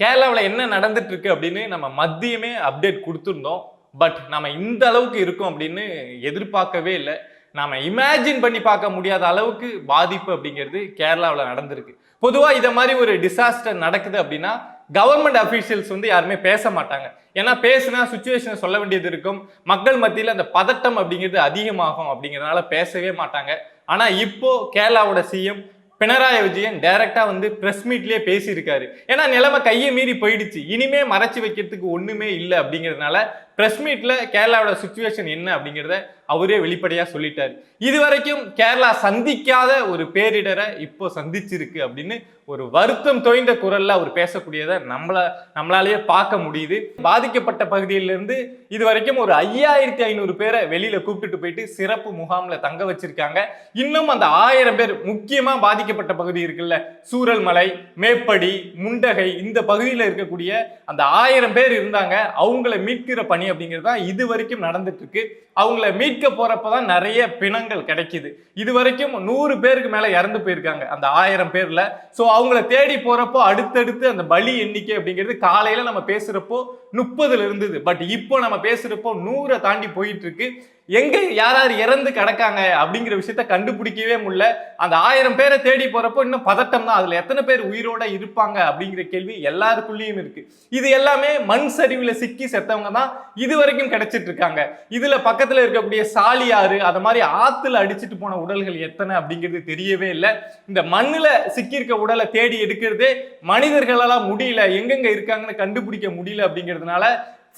கேரளாவில் என்ன நடந்துட்டு இருக்கு அப்படின்னு நம்ம மத்தியமே அப்டேட் கொடுத்துருந்தோம். பட் நம்ம இந்த அளவுக்கு இருக்கோம் அப்படின்னு எதிர்பார்க்கவே இல்லை. நாம் இமேஜின் பண்ணி பார்க்க முடியாத அளவுக்கு பாதிப்பு அப்படிங்கிறது கேரளாவில் நடந்திருக்கு. பொதுவாக இதை மாதிரி ஒரு டிசாஸ்டர் நடக்குது அப்படின்னா கவர்மெண்ட் அஃபீஷியல்ஸ் வந்து யாருமே பேச மாட்டாங்க. ஏன்னா பேசுனா சுச்சுவேஷனை சொல்ல வேண்டியது இருக்கும். மக்கள் மத்தியில் அந்த பதட்டம் அப்படிங்கிறது அதிகமாகும் அப்படிங்கிறதுனால பேசவே மாட்டாங்க. ஆனால் இப்போ கேரளாவோட சிஎம் பினராயி விஜயன் டைரக்டா வந்து ப்ரெஸ் மீட்லேயே பேசியிருக்காரு. ஏன்னா நிலைமை கையை மீறி போயிடுச்சு. இனிமே மறைச்சி வைக்கிறதுக்கு ஒன்றுமே இல்லை அப்படிங்கிறதுனால ப்ரெஸ் மீட்டில் கேரளாவோட சுச்சுவேஷன் என்ன அப்படிங்கிறத அவரே வெளிப்படையா சொல்லிட்டாரு. இது வரைக்கும் கேரளா சந்திக்காத ஒரு பேரிடரை இப்போ சந்திச்சிருக்கு அப்படின்னு ஒரு வருத்தம் தோய்ந்த குரல்ல அவர் பேசக்கூடியதை நம்மள நம்மளாலேயே பார்க்க முடியுது. பாதிக்கப்பட்ட பகுதியிலிருந்து இது வரைக்கும் ஒரு ஐயாயிரத்தி ஐநூறு பேரை வெளியில கூப்பிட்டுட்டு போயிட்டு சிறப்பு முகாம்ல தங்க வச்சிருக்காங்க. இன்னும் அந்த ஆயிரம் பேர் முக்கியமா பாதிக்கப்பட்ட பகுதி இருக்குல்ல சூரல்மலை மேப்படி முண்டகை இந்த பகுதியில் இருக்கக்கூடிய அந்த ஆயிரம் பேர் இருந்தாங்க. அவங்கள மீட்கிற பணி அப்படிங்கிறது தான் இது வரைக்கும் நடந்துட்டு இருக்கு. அவங்கள மீட் மீட்க போறப்ப தான் நிறைய பிணங்கள் கிடைக்குது. இது வரைக்கும் நூறு பேருக்கு மேல இறந்து போயிருக்காங்க அந்த ஆயிரம் பேர்ல. ஸோ அவங்கள தேடி போறப்போ அடுத்தடுத்து அந்த பலி எண்ணிக்கை அப்படிங்கிறது காலையில நம்ம பேசுறப்போ முப்பதுல இருந்தது. பட் இப்போ நம்ம பேசுறப்போ நூறை தாண்டி போயிட்டு இருக்கு. எங்க யார் யார் இறந்து கிடக்காங்க அப்படிங்கிற விஷயத்த கண்டுபிடிக்கவே முடியல. அந்த ஆயிரம் பேரை தேடி போறப்போ இன்னும் பதட்டம் தான் அதுல எத்தனை பேர் உயிரோட இருப்பாங்க அப்படிங்கிற கேள்வி எல்லாருக்குள்ளேயும் இருக்கு. இது எல்லாமே மண் சரிவுல சிக்கி செத்தவங்க தான் இது வரைக்கும் கிடைச்சிட்டு இருக்காங்க. இதுல பக்கத்துல இருக்கக்கூடிய சாலியாறு அது மாதிரி ஆத்துல அடிச்சிட்டு போன உடல்கள் எத்தனை அப்படிங்கிறது தெரியவே இல்லை. இந்த மண்ணுல சிக்கியிருக்க உடலை தேடி எடுக்கிறதே மனிதர்களெல்லாம் முடியல. எங்கெங்க இருக்காங்கன்னு கண்டுபிடிக்க முடியல அப்படிங்கிறதுனால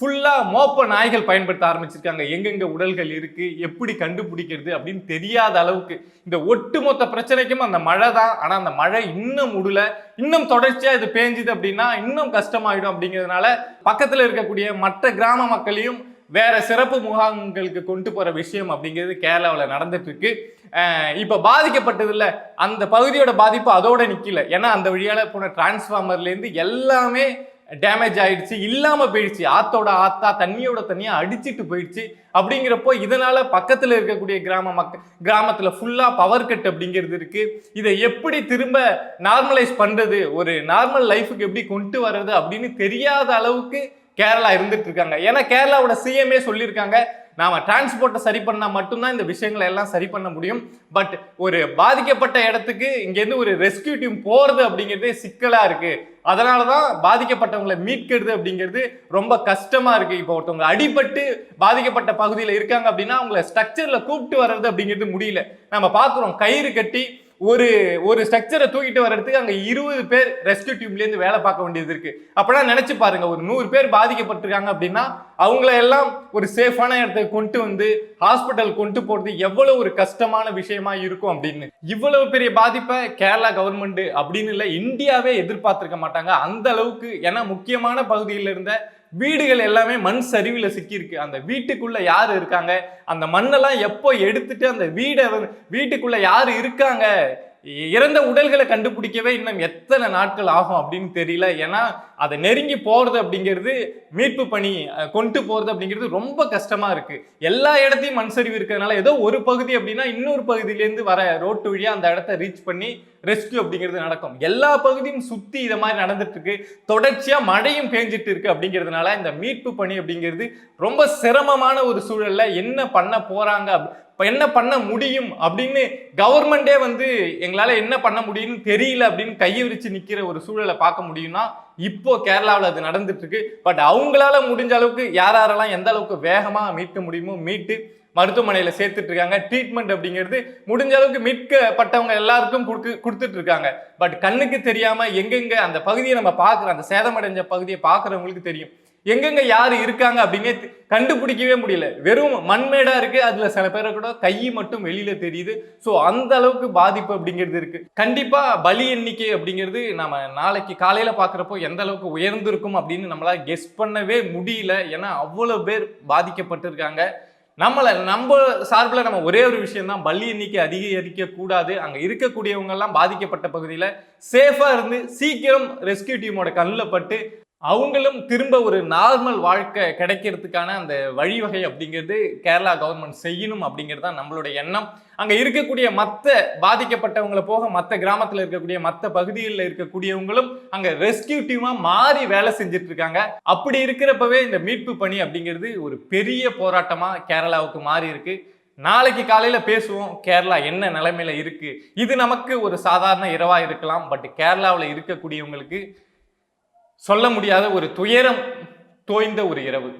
ஃபுல்லாக மோப்ப நாய்கள் பயன்படுத்த ஆரம்பிச்சிருக்காங்க. எங்கெங்க உடல்கள் இருக்கு எப்படி கண்டுபிடிக்கிறது அப்படின்னு தெரியாத அளவுக்கு இந்த ஒட்டுமொத்த பிரச்சனைக்கும் அந்த மழை தான். ஆனால் அந்த மழை இன்னும் முடியல இன்னும் தொடர்ச்சியாக இது பேஞ்சுது அப்படின்னா இன்னும் கஷ்டமாயிடும் அப்படிங்கிறதுனால பக்கத்தில் இருக்கக்கூடிய மற்ற கிராம மக்களையும் வேற சிறப்பு முகாம்களுக்கு கொண்டு போகிற விஷயம் அப்படிங்கிறது கேரளாவில் நடந்துட்டு இருக்கு இப்போ பாதிக்கப்பட்டதில்ல அந்த பகுதியோட பாதிப்பு அதோட நிற்கல ஏன்னா அந்த வழியால் போன டிரான்ஸ்ஃபார்மர்லேருந்து எல்லாமே டேமேஜ் ஆயிடுச்சு இல்லாமல் போயிடுச்சு. ஆத்தோட ஆத்தா தண்ணியோட தண்ணியாக அடிச்சிட்டு போயிடுச்சு. அப்படிங்கிறப்போ இதனால பக்கத்தில் இருக்கக்கூடிய கிராம மக் கிராமத்தில் ஃபுல்லாக பவர் கட் அப்படிங்கிறது இருக்கு. இதை எப்படி திரும்ப நார்மலைஸ் பண்ணுறது ஒரு நார்மல் லைஃபுக்கு எப்படி கொண்டு வர்றது அப்படின்னு தெரியாத அளவுக்கு கேரளா இருந்துட்டு இருக்காங்க. ஏன்னா கேரளாவோட சிஎம்ஏ சொல்லியிருக்காங்க. நாம் டிரான்ஸ்போர்ட்டை சரி பண்ணால் மட்டும்தான் இந்த விஷயங்களை எல்லாம் சரி பண்ண முடியும். பட் ஒரு பாதிக்கப்பட்ட இடத்துக்கு இங்கேருந்து ஒரு ரெஸ்கியூ டீம் போகிறது அப்படிங்கிறதே சிக்கலாக இருக்குது அதனால தான் பாதிக்கப்பட்டவங்களை மீட்கிறது அப்படிங்கிறது ரொம்ப கஷ்டமாக இருக்குது இப்போ ஒருத்தவங்க அடிபட்டு பாதிக்கப்பட்ட பகுதியில் இருக்காங்க அப்படின்னா அவங்கள ஸ்ட்ரக்சரில் கூப்பிட்டு வர்றது அப்படிங்கிறது முடியல. நம்ம பார்க்குறோம் கயிறு கட்டி ஒரு ஒரு ஸ்ட்ரக்சரை தூக்கிட்டு வர்றதுக்கு அங்கே இருபது பேர் ரெஸ்கியூ டியூப்லேருந்து வேலை பார்க்க வேண்டியது இருக்கு. அப்பனா நினைச்சு பாருங்க ஒரு நூறு பேர் பாதிக்கப்பட்டிருக்காங்க அப்படின்னா அவங்கள எல்லாம் ஒரு சேஃபான இடத்துக்கு கொண்டு வந்து ஹாஸ்பிட்டல் கொண்டு போறது எவ்வளவு ஒரு கஷ்டமான விஷயமா இருக்கும் அப்படின்னு. இவ்வளவு பெரிய பாதிப்பை கேரளா கவர்மெண்ட் அப்படின்னு இல்லை இந்தியாவே எதிர்பார்த்துருக்க மாட்டாங்க. அந்த அளவுக்கு ஏன்னா முக்கியமான பகுதியில் இருந்த வீடுகள் எல்லாமே மண் சரிவில் சிக்கியிருக்கு. அந்த வீட்டுக்குள்ளே யார் இருக்காங்க? அந்த மண்ணெல்லாம் எப்போ எடுத்துட்டு அந்த வீடை வந்து- யார் இருக்காங்க? இறந்த உடல்களை கண்டுபிடிக்கவே இன்னும் எத்தனை நாட்கள் ஆகும் அப்படின்னு தெரியல. ஏன்னா அதை நெருங்கி போகிறது அப்படிங்கிறது மீட்பு பணி கொண்டு போகிறது அப்படிங்கிறது ரொம்ப கஷ்டமாக இருக்குது எல்லா இடத்தையும் மண் சரிவு இருக்கிறதுனால ஏதோ ஒரு பகுதி அப்படின்னா இன்னொரு பகுதியிலேருந்து வர ரோட்டு வழியாக அந்த இடத்த ரீச் பண்ணி ரெஸ்கியூ அப்படிங்கிறது நடக்கும். எல்லா பகுதியும் சுற்றி இதை மாதிரி நடந்துட்டுருக்கு தொடர்ச்சியாக மழையும் பேஞ்சிட்டு இருக்கு அப்படிங்கிறதுனால இந்த மீட்பு பணி அப்படிங்கிறது ரொம்ப சிரமமான ஒரு சூழலில் என்ன பண்ண போகிறாங்க இப்போ என்ன பண்ண முடியும் அப்படின்னு கவர்மெண்டே வந்து எங்களால் என்ன பண்ண முடியும்னு தெரியல அப்படின்னு கையை விரிச்சு நிற்கிற ஒரு சூழலை பார்க்க முடியும்னா இப்போ கேரளாவில் அது நடந்துட்டு இருக்கு பட் அவங்களால முடிஞ்ச அளவுக்கு யார் யாரெல்லாம் எந்த அளவுக்கு வேகமாக மீட்க முடியுமோ மீட்டு மருத்துவமனையில் சேர்த்துட்டு இருக்காங்க ட்ரீட்மெண்ட் அப்படிங்கிறது முடிஞ்ச அளவுக்கு மீட்கப்பட்டவங்க எல்லாருக்கும் கொடுக்கு கொடுத்துட்டு இருக்காங்க பட் கண்ணுக்கு தெரியாமல் எங்கெங்க அந்த பகுதியை நம்ம பார்க்குறோம் அந்த சேதமடைஞ்ச பகுதியை பார்க்குறவங்களுக்கு தெரியும். எங்கெங்க யார் இருக்காங்க அப்படின்னு கண்டுபிடிக்கவே முடியல. வெறும் மண்மேடா இருக்கு அதுல சில பேரை கூட கை மட்டும் வெளியில தெரியுது. ஸோ அந்த அளவுக்கு பாதிப்பு அப்படிங்கிறது இருக்கு. கண்டிப்பா பலி எண்ணிக்கை அப்படிங்கிறது நம்ம நாளைக்கு காலையில பார்க்குறப்போ எந்த அளவுக்கு உயர்ந்திருக்கும் அப்படின்னு நம்மளால கெஸ் பண்ணவே முடியல. ஏன்னா அவ்வளவு பேர் பாதிக்கப்பட்டிருக்காங்க. நம்மளை நம்ம சார்பில் நம்ம ஒரே ஒரு விஷயம் தான் பள்ளி எண்ணிக்கை அதிகரிக்க கூடாது. அங்கே இருக்கக்கூடியவங்கெல்லாம் பாதிக்கப்பட்ட பகுதியில் சேஃபாக இருந்து சீக்கிரம் ரெஸ்கியூ டீமோட கண்ணில் பட்டு அவங்களும் திரும்ப ஒரு நார்மல் வாழ்க்கை கிடைக்கிறதுக்கான அந்த வழிவகை அப்படிங்கிறது கேரளா கவர்மெண்ட் செய்யணும் அப்படிங்கிறது தான் நம்மளுடைய எண்ணம். அங்கே இருக்கக்கூடிய மற்ற பாதிக்கப்பட்டவங்களை போக மற்ற கிராமத்தில் இருக்கக்கூடிய மற்ற பகுதிகளில் இருக்கக்கூடியவங்களும் அங்கே ரெஸ்கியூ டீமாக மாறி வேலை செஞ்சுட்டு இருக்காங்க அப்படி இருக்கிறப்பவே இந்த மீட்பு பணி அப்படிங்கிறது ஒரு பெரிய போராட்டமாக கேரளாவுக்கு மாறி இருக்கு. நாளைக்கு காலையில் பேசுவோம் கேரளா என்ன நிலைமையில இருக்கு? இது நமக்கு ஒரு சாதாரண இரவாக இருக்கலாம் பட் கேரளாவில் இருக்கக்கூடியவங்களுக்கு சொல்ல முடியாத ஒரு துயரம் தோய்ந்த ஒரு இரவு.